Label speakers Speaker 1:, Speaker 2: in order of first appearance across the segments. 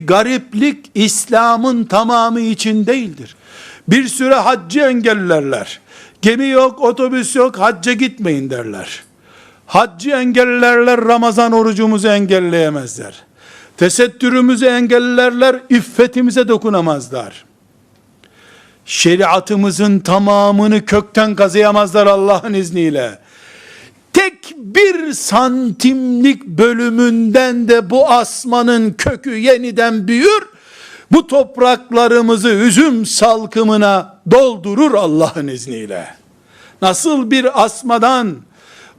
Speaker 1: Gariplik İslam'ın tamamı için değildir. Bir süre haccı engellerler. Gemi yok, otobüs yok, hacca gitmeyin derler. Haccı engellerler, Ramazan orucumuzu engelleyemezler. Tesettürümüzü engellerler, iffetimize dokunamazlar. Şeriatımızın tamamını kökten kazıyamazlar Allah'ın izniyle. Tek bir santimlik bölümünden de bu asmanın kökü yeniden büyür. Bu topraklarımızı üzüm salkımına doldurur Allah'ın izniyle. Nasıl bir asmadan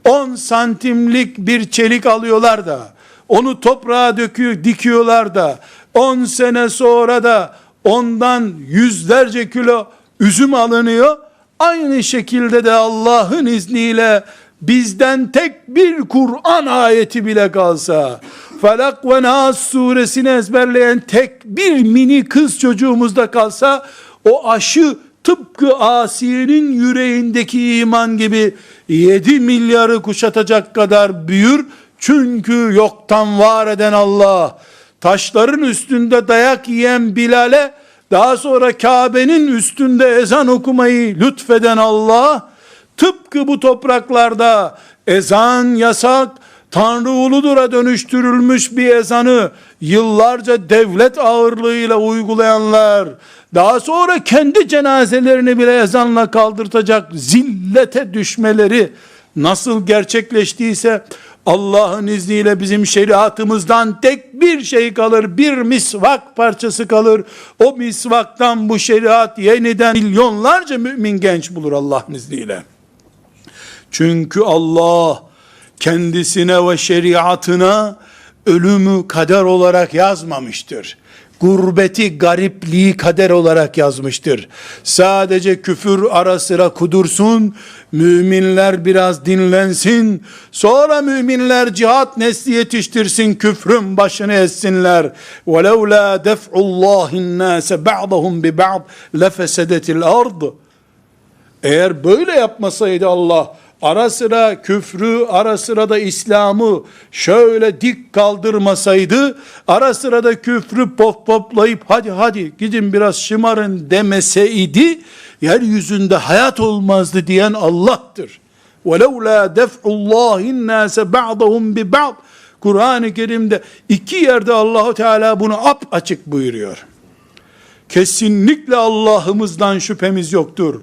Speaker 1: 10 santimlik bir çelik alıyorlar da onu toprağa döküyor, dikiyorlar da 10 sene sonra da ondan yüzlerce kilo üzüm alınıyor. Aynı şekilde de Allah'ın izniyle bizden tek bir Kur'an ayeti bile kalsa, Felak ve Nas suresini ezberleyen tek bir mini kız çocuğumuzda kalsa, o aşı tıpkı Asiye'nin yüreğindeki iman gibi 7 milyarı kuşatacak kadar büyür. Çünkü yoktan var eden Allah, taşların üstünde dayak yiyen Bilal'e, daha sonra Kabe'nin üstünde ezan okumayı lütfeden Allah, tıpkı bu topraklarda ezan yasak, Tanrı uludura dönüştürülmüş bir ezanı yıllarca devlet ağırlığıyla uygulayanlar, daha sonra kendi cenazelerini bile ezanla kaldırtacak zillete düşmeleri nasıl gerçekleştiyse Allah'ın izniyle bizim şeriatımızdan tek bir şey kalır, bir misvak parçası kalır. O misvaktan bu şeriat yeniden milyonlarca mümin genç bulur Allah'ın izniyle. Çünkü Allah kendisine ve şeriatına ölümü kader olarak yazmamıştır. Gurbeti, garipliği kader olarak yazmıştır. Sadece küfür ara sıra kudursun, müminler biraz dinlensin, sonra müminler cihat nesli yetiştirsin, küfrün başını essinler. وَلَوْ لَا دَفْعُ اللّٰهِ النَّاسَ بَعْضَهُمْ بِبَعْضٍ لَفَسَدَتِ الْأَرْضِ Eğer böyle yapmasaydı Allah, ara sıra küfrü, ara sıra da İslam'ı şöyle dik kaldırmasaydı, ara sıra da küfrü pop poplayıp hadi hadi gidin biraz şımarın demeseydi, yeryüzünde hayat olmazdı diyen Allah'tır. وَلَوْ لَا دَفْعُ اللّٰهِ النَّاسَ بَعْضَهُمْ بِبَعْضٍ Kur'an-ı Kerim'de iki yerde Allahu Teala bunu ap açık buyuruyor. Kesinlikle Allah'ımızdan şüphemiz yoktur.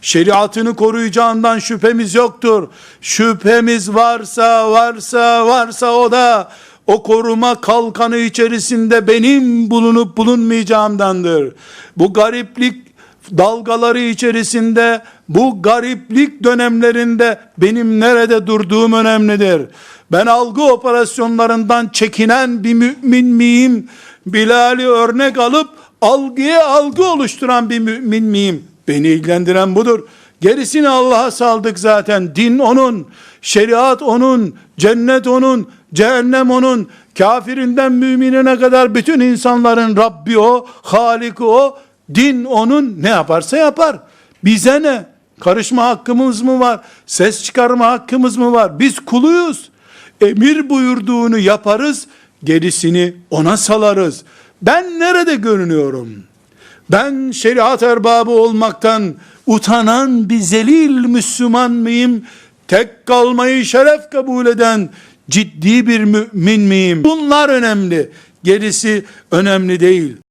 Speaker 1: Şeriatını koruyacağından şüphemiz yoktur. Şüphemiz varsa varsa varsa o da o koruma kalkanı içerisinde benim bulunup bulunmayacağımdandır. Bu gariplik dalgaları içerisinde bu gariplik dönemlerinde benim nerede durduğum önemlidir. Ben algı operasyonlarından çekinen bir mümin miyim? Bilal'i örnek alıp algıya algı oluşturan bir mümin miyim? Beni ilgilendiren budur. Gerisini Allah'a saldık zaten. Din onun, şeriat onun, cennet onun, cehennem onun. Kafirinden müminine kadar bütün insanların Rabbi o, Halik o. Din onun ne yaparsa yapar. Bize ne? Karışma hakkımız mı var? Ses çıkarma hakkımız mı var? Biz kuluyuz. Emir buyurduğunu yaparız, gerisini ona salarız. Ben nerede görünüyorum? Ben şeriat erbabı olmaktan utanan bir zelil Müslüman mıyım? Tek kalmayı şeref kabul eden ciddi bir mümin miyim? Bunlar önemli. Gerisi önemli değil.